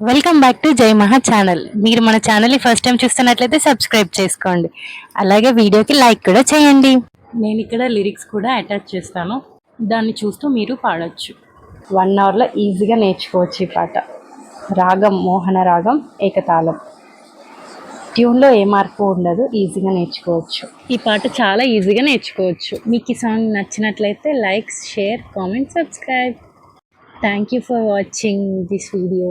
Welcome back to జై మహా channel మీరు మన ఛానల్ని ఫస్ట్ టైం చూస్తున్నట్లయితే సబ్స్క్రైబ్ చేసుకోండి. అలాగే వీడియోకి లైక్ కూడా చేయండి. నేను ఇక్కడ లిరిక్స్ కూడా అటాచ్ చేస్తాను. దాన్ని చూస్తూ మీరు పాడొచ్చు. వన్ అవర్లో ఈజీగా నేర్చుకోవచ్చు ఈ పాట. రాగం మోహన రాగం ఏకతాళం. ట్యూన్లో ఏ మార్పు ఉండదు ఈజీగా నేర్చుకోవచ్చు. ఈ పాట చాలా ఈజీగా నేర్చుకోవచ్చు. మీకు ఈ సాంగ్ నచ్చినట్లయితే like share comment subscribe thank you for watching this video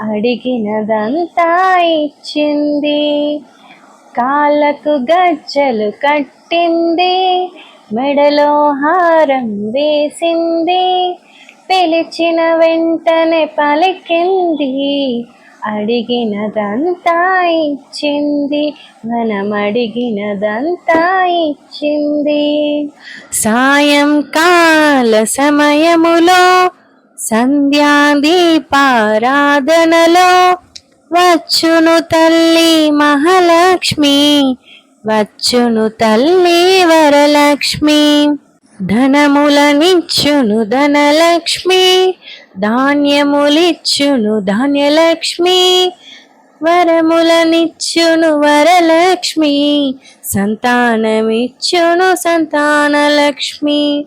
అడిగినదంతా ఇచ్చింది కాళ్ళకు గజ్జలు కట్టింది. మెడలో హారం వేసింది. పిలిచిన వెంటనే పలికింది. అడిగినదంతా ఇచ్చింది మనం అడిగినదంతా ఇచ్చింది సాయంకాల సమయములో సంధ్యాదీపారాధనలో వచ్చును తల్లి మహాలక్ష్మి వచ్చును తల్లి వరలక్ష్మి. ధనములనిచ్చును ధనలక్ష్మి ధాన్యములిచ్చును ధాన్యలక్ష్మి. వరములనిచ్చును వరలక్ష్మి సంతానమిచ్చును సంతానలక్ష్మి.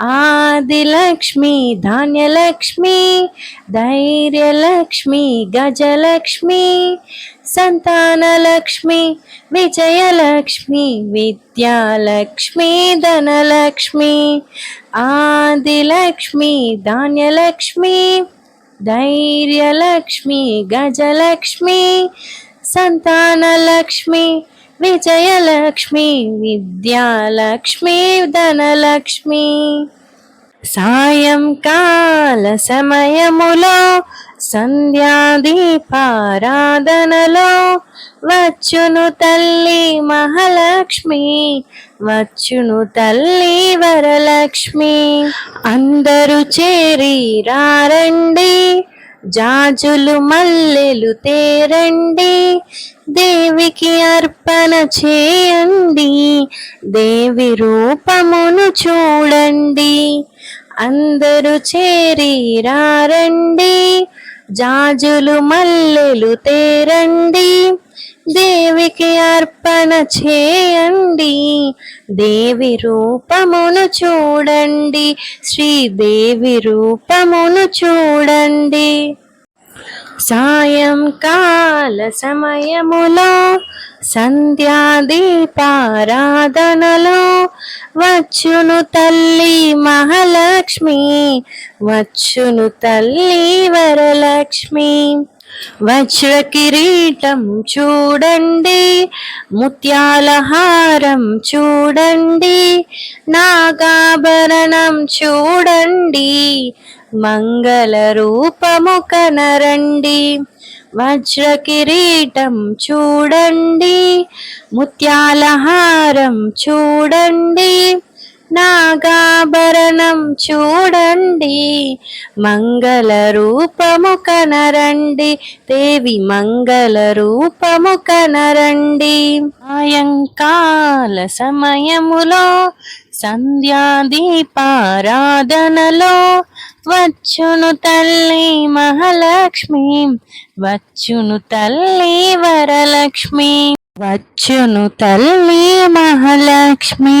ఆదిలక్ష్మి ధాన్యలక్ష్మి ధైర్యలక్ష్మి గజలక్ష్మి సంతానలక్ష్మి విజయలక్ష్మి విద్యాలక్ష్మి ధనలక్ష్మి ఆదిలక్ష్మి ధాన్యలక్ష్మి ధైర్యలక్ష్మి గజలక్ష్మి సంతానలక్ష్మి విజయలక్ష్మి విద్యాలక్ష్మి ధనలక్ష్మి. సాయంకాల సమయములో సంధ్యాదీపారాధనలో వచ్చును తల్లి మహాలక్ష్మి వచ్చును తల్లి వరలక్ష్మి. అందరూ చేరి రారండి జాజులు మల్లెలు తేరండి. దేవికి అర్పణ చేయండి. దేవి రూపమును చూడండి. అందరూ చేరి రారండి. జాజులు మల్లెలు తేరండి. దేవికి అర్పణ చేయండి. దేవి రూపమును చూడండి. శ్రీదేవి రూపమును చూడండి. సాయంకాల సమయములో సంధ్యాదీపారాధనలో వచ్చును తల్లి మహాలక్ష్మి వచ్చును తల్లి వరలక్ష్మి. వజ్ర కిరీటం చూడండి ముత్యాల హారం చూడండి నాగాభరణం చూడండి మంగళ రూపము కనరండి. వజ్ర కిరీటం చూడండి ముత్యాల హారం చూడండి నాగాభరణం చూడండి మంగళ రూపము కనరండి దేవి మంగళ రూపము కనరండి. సాయంకాల సమయములో సంధ్యాదీపారాధనలో వచ్చును తల్లి మహాలక్ష్మి వచ్చును తల్లి వరలక్ష్మి వచ్చును తల్లి మహాలక్ష్మి